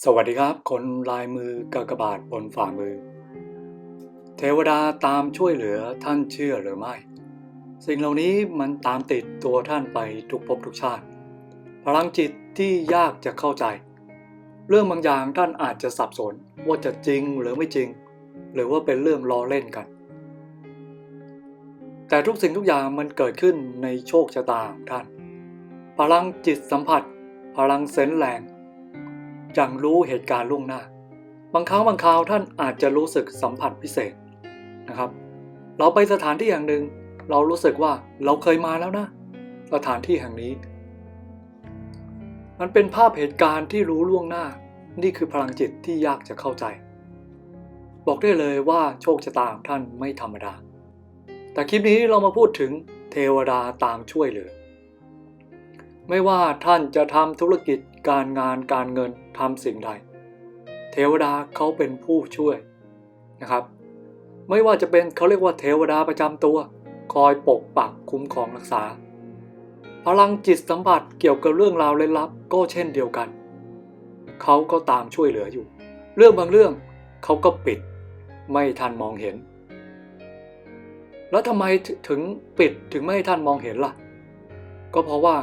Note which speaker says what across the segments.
Speaker 1: สวัสดีครับคนลายมือกากบาทบนฝ่ามือ เทวดาตามช่วยเหลือท่านเชื่อหรือไม่ สิ่งเหล่านี้มันตามติดตัวท่านไปทุกภพทุกชาติ พลังจิตที่ยากจะเข้าใจ เรื่องบางอย่างท่านอาจจะสับสนว่าจะจริงหรือไม่จริง หรือว่าเป็นเรื่องล้อเล่นกัน แต่ทุกสิ่งทุกอย่างมันเกิดขึ้นในโชคชะตาของท่าน พลังจิตสัมผัส พลังเซนส์แรง ยังรู้เหตุการณ์ล่วงหน้า บางครั้งบางคราวท่านอาจจะรู้สึกสัมผัสพิเศษนะครับ เราไปสถานที่แห่งหนึ่ง เรารู้สึกว่าเราเคยมาแล้วนะ สถานที่แห่งนี้ มันเป็นภาพเหตุการณ์ที่รู้ล่วงหน้า นี่คือพลังจิตที่ยากจะเข้าใจ บอกได้เลยว่าโชคชะตาของท่านไม่ธรรมดา แต่คลิปนี้เรามาพูดถึงเทวดาตามช่วยเหลือไม่ว่าท่านจะทำธุรกิจ การงานการเงินทำสิ่งใด เทวดาเขาเป็นผู้ช่วยนะครับ ไม่ว่าจะเป็นเขาเรียกว่าเทวดาประจำตัว คอยปกปักคุ้มครองรักษา พลังจิตสัมผัสเกี่ยวกับเรื่องราวลึกลับก็เช่นเดียวกัน เขาก็ตามช่วยเหลืออยู่ เรื่องบางเรื่องเขาก็ปิด ไม่ทันมองเห็น แล้วทำไมถึงปิดถึงไม่ให้ท่านมองเห็นล่ะ ก็เพราะว่า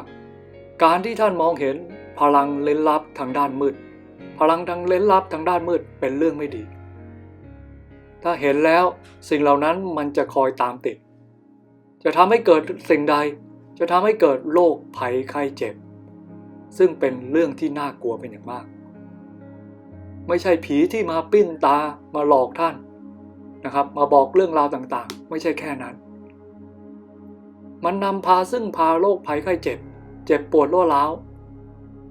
Speaker 1: การที่ท่านมองเห็น พลังเล้นลับทางด้านมืด พลังทางเล้นลับทางด้านมืดเป็นเรื่องไม่ดี ถ้าเห็นแล้วสิ่งเหล่านั้นมันจะคอยตามติด จะทำให้เกิดสิ่งใด จะทำให้เกิดโรคภัยไข้เจ็บ ซึ่งเป็นเรื่องที่น่ากลัวเป็นอย่างมาก ไม่ใช่ผีที่มาปิ้นตามาหลอกท่านนะครับ มาบอกเรื่องราวต่างๆ ไม่ใช่แค่นั้น มันนำพาซึ่งพาโรคภัยไข้เจ็บ เจ็บปวดรั่วร้าว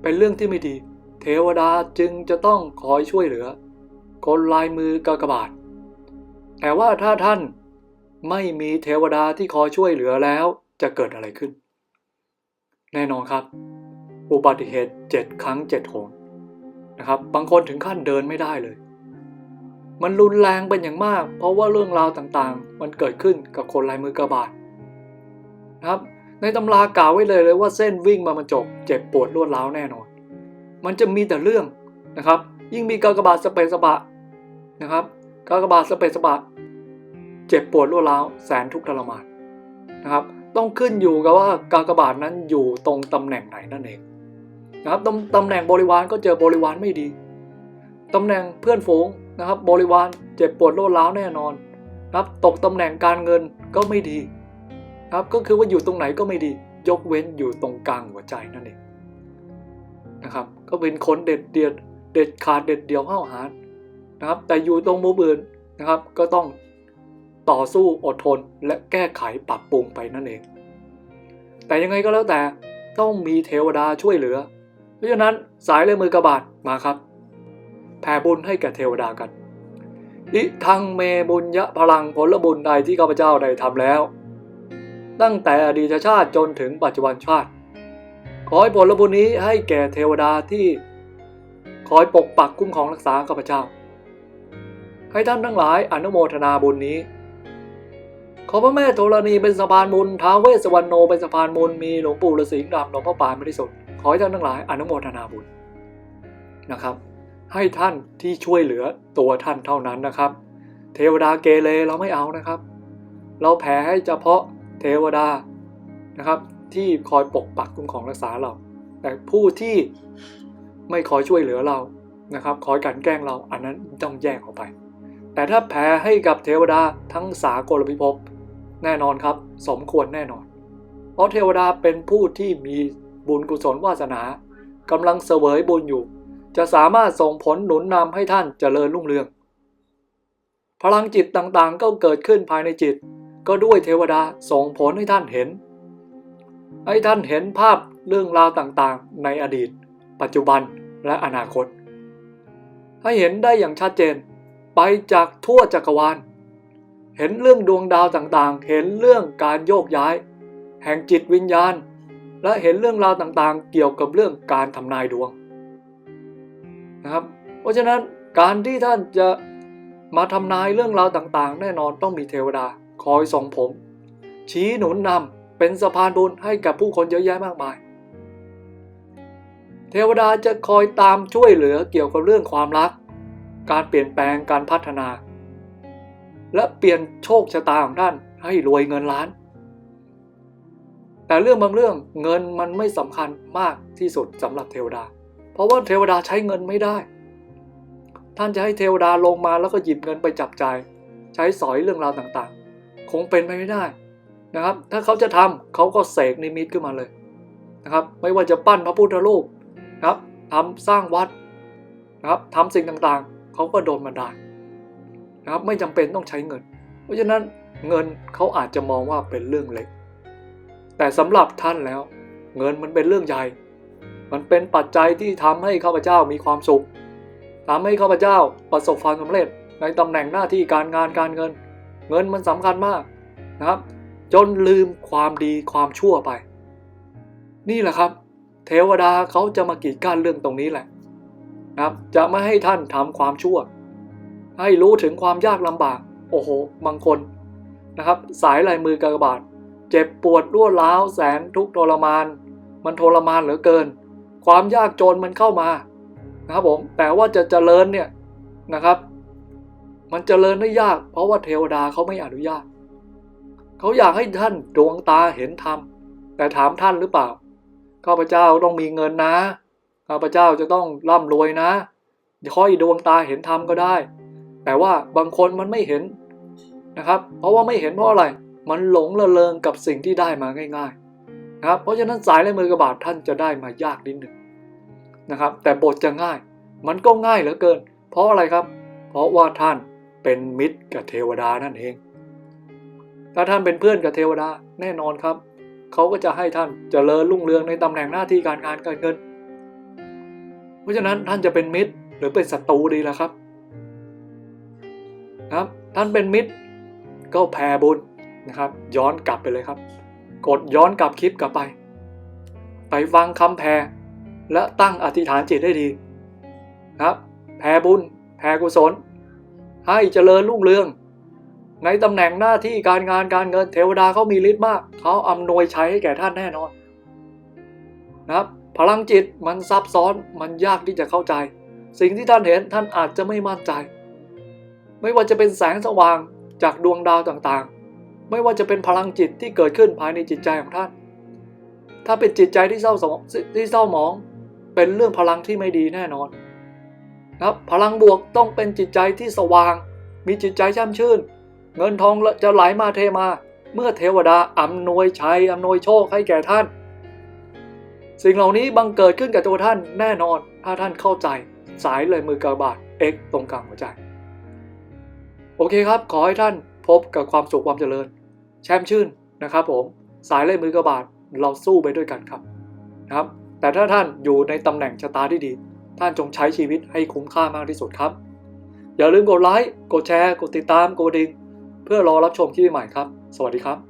Speaker 1: เป็นเรื่องที่ไม่ดี เทวดาจึงจะต้องคอยช่วยเหลือ คนลายมือกากบาท แต่ว่าถ้าท่านไม่มีเทวดาที่คอยช่วยเหลือแล้วจะเกิดอะไรขึ้น แน่นอนครับ อุบัติเหตุเจ็ดครั้งเจ็ดหนนะครับ บางคนถึงขั้นเดินไม่ได้เลย มันรุนแรงเป็นอย่างมาก เพราะว่าเรื่องราวต่างๆ มันเกิดขึ้นกับคนลายมือกระบาดนะครับ ในตำรากล่าวไว้เลยเลยว่าเส้นวิ่งมามันจบเจ็บปวดรวดร้าวแน่นอน มันจะมีแต่เรื่องนะครับ ยิ่งมีกากบาทสเปสปะนะครับกากบาทสเปสปะเจ็บปวดรวดร้าวแสนทุกข์ทรมานนะครับ ต้องขึ้นอยู่กับว่ากากบาทนั้นอยู่ตรงตำแหน่งไหนนั่นเองนะครับตำตำแหน่งบริวารก็เจอบริวารไม่ดีตำแหน่งเพื่อนฝูงนะครับ บริวารเจ็บปวดรวดร้าวแน่นอนนะครับตกตำแหน่งการเงินก็ไม่ดี ครับก็คือว่าอยู่ตรงไหนก็ไม่ดี ยกเว้นอยู่ตรงกลางหัวใจนั่นเองนะครับ ก็เป็นคนเด็ดเดียดเด็ดขาดเด็ดเดียวเข้าหารนะครับ แต่อยู่ตรงมุมอื่นนะครับ ก็ต้องต่อสู้อดทนและแก้ไขปรับปรุงไปนั่นเอง แต่ยังไงก็แล้วแต่ต้องมีเทวดาช่วยเหลือ เพราะฉะนั้นสายเลยมือกระบาดมาครับ แผ่บุญให้แก่เทวดากัน อิทังเมบุญยะพลังผลบุญใดที่ข้าพเจ้าได้ทำแล้ว ตั้งแต่อดีตชาติจนถึงปัจจุบันชาติ ขอให้ผลบุญนี้ให้แก่เทวดาที่คอยปกปักคุ้มครองรักษาข้าพเจ้า ให้ท่านทั้งหลายอนุโมทนาบุญนี้ ขอพระแม่ธรณีเป็นสะพานบุญท้าวเวสสวรรณโนเป็นสะพานบุญมีหลวงปู่ฤาษีดำหลวงพ่อปานไม่ได้สดขอให้ท่านทั้งหลายอนุโมทนาบุญนะครับ ให้ท่านที่ช่วยเหลือตัวท่านเท่านั้นนะครับ เทวดาเกเรเราไม่เอานะครับ เราแผ่ให้เฉพาะ เทวดานะครับ ที่คอยปกปักคุ้มครองรักษาเรา แต่ผู้ที่ไม่คอยช่วยเหลือเรานะครับ คอยกันแกล้งเราอันนั้นต้องแยกออกไป แต่ถ้าแผ่ให้กับเทวดาทั้งสากลพิภพแน่นอนครับ สมควรแน่นอน เพราะเทวดาเป็นผู้ที่มีบุญกุศลวาสนากำลังเสวยบุญอยู่ จะสามารถส่งผลหนุนนำให้ท่านเจริญรุ่งเรือง พลังจิตต่างๆก็เกิดขึ้นภายในจิต ก็ด้วยเทวดาส่งผลให้ท่านเห็น ให้ท่านเห็นภาพเรื่องราวต่างๆ ในอดีต ปัจจุบันและอนาคต ให้เห็นได้อย่างชัดเจน ไปจากทั่วจักรวาล เห็นเรื่องดวงดาวต่างๆ เห็นเรื่องการโยกย้าย แห่งจิตวิญญาณ และเห็นเรื่องราวต่างๆ เกี่ยวกับเรื่องการทำนายดวงนะครับ เพราะฉะนั้นการที่ท่านจะมาทำนายเรื่องราวต่างๆ แน่นอนต้องมีเทวดา คอยส่งผม ชี้หนุนนำเป็นสะพานบุญให้กับผู้คนเยอะแยะมากมาย เทวดาจะคอยตามช่วยเหลือเกี่ยวกับเรื่องความรัก การเปลี่ยนแปลงการพัฒนา และเปลี่ยนโชคชะตาของท่านให้รวยเงินล้าน แต่เรื่องบางเรื่องเงินมันไม่สำคัญมากที่สุดสำหรับเทวดา เพราะว่าเทวดาใช้เงินไม่ได้ ท่านจะให้เทวดาลงมาแล้วก็หยิบเงินไปจับจ่ายใช้สอยเรื่องราวต่าง คงเป็นไปไม่ได้นะครับ ถ้าเขาจะทำเขาก็เสกนิมิตขึ้นมาเลยนะครับ ไม่ว่าจะปั้นพระพุทธรูปนะครับทำสร้างวัดนะครับทำสิ่งต่างๆ เขาก็โดนมาได้นะครับไม่จำเป็นต้องใช้เงิน เพราะฉะนั้นเงินเขาอาจจะมองว่าเป็นเรื่องเล็ก แต่สำหรับท่านแล้ว เงินมันเป็นเรื่องใหญ่ มันเป็นปัจจัยที่ทำให้ข้าพเจ้ามีความสุขทำให้ข้าพเจ้าประสบความสำเร็จในตำแหน่งหน้าที่การงานการเงิน เงินมันสำคัญมากนะครับ จนลืมความดีความชั่วไป นี่แหละครับ เทวดาเขาจะมากีดกั้นเรื่องตรงนี้แหละนะครับ จะไม่ให้ท่านทำความชั่ว ให้รู้ถึงความยากลำบาก โอ้โหบางคนนะครับ สายลายมือกากบาท เจ็บปวดรวร้าวแสนทุกทรมาน มันทรมานเหลือเกิน ความยากจนมันเข้ามานะครับผมแต่ว่าจะเจริญเนี่ยนะครับ มันเจริญได้ยาก เพราะว่าเทวดาเขาไม่อนุญาตเขาอยากให้ท่านดวงตาเห็นธรรมแต่ถามท่านหรือเปล่าข้าพเจ้าต้องมีเงินนะข้าพเจ้าจะต้องร่ำรวยนะค่อยดวงตาเห็นธรรมก็ได้ แต่ว่าบางคนมันไม่เห็นนะครับ เพราะว่าไม่เห็นเพราะอะไร มันหลงระเริงกับสิ่งที่ได้มาง่ายๆนะครับ เพราะฉะนั้นสายและมือกระบาดท่านจะได้มายากนิดหนึ่งนะครับ แต่บทจะง่าย มันก็ง่ายเหลือเกิน เพราะอะไรครับ เพราะว่าท่าน เป็นมิตรกับเทวดานั่นเอง ถ้าท่านเป็นเพื่อนกับเทวดาแน่นอนครับ เขาก็จะให้ท่านเจริญรุ่งเรืองในตำแหน่งหน้าที่การงานการเงิน เพราะฉะนั้นท่านจะเป็นมิตรหรือเป็นศัตรูดีล่ะครับนะครับ ท่านเป็นมิตรก็แผ่บุญนะครับ ย้อนกลับไปเลยครับ กดย้อนกลับคลิปกลับไป ไปฟังคำแผ่และตั้งอธิษฐานจิตได้ดีนะครับแผ่บุญแผ่กุศล ให้เจริญรุ่งเรือง ในตำแหน่งหน้าที่การงานการเงินเทวดาเขามีฤทธิ์มาก เขาอำนวยใช้ให้แก่ท่านแน่นอนนะครับพลังจิตมันซับซ้อนมันยากที่จะเข้าใจ สิ่งที่ท่านเห็นท่านอาจจะไม่มั่นใจ ไม่ว่าจะเป็นแสงสว่างจากดวงดาวต่างๆ ไม่ว่าจะเป็นพลังจิตที่เกิดขึ้นภายในจิตใจของท่าน ถ้าเป็นจิตใจที่เศร้าสมองที่เศร้าหมอง เป็นเรื่องพลังที่ไม่ดีแน่นอน นะครับพลังบวกต้องเป็นจิตใจที่สว่าง มีจิตใจช่ำชื่น เงินทองจะไหลมาเทมา เมื่อเทวดาอำนวยชัยอำนวยโชคให้แก่ท่าน สิ่งเหล่านี้บังเกิดขึ้นกับตัวท่านแน่นอน ถ้าท่านเข้าใจ สายเลยมือกระบาด X ตรงกลางหัวใจ โอเคครับ ขอให้ท่านพบกับความสุขความเจริญ แช่มชื่นนะครับผม สายเลยมือกระบาดเราสู้ไปด้วยกันครับนะครับ แต่ถ้าท่านอยู่ในตำแหน่งชะตาที่ดี ท่านจงใช้ชีวิตให้คุ้มค่ามากที่สุดครับ อย่าลืมกดไลค์ กดแชร์ กดติดตาม กดดิ่ง เพื่อรอรับชมคลิปใหม่ครับ สวัสดีครับ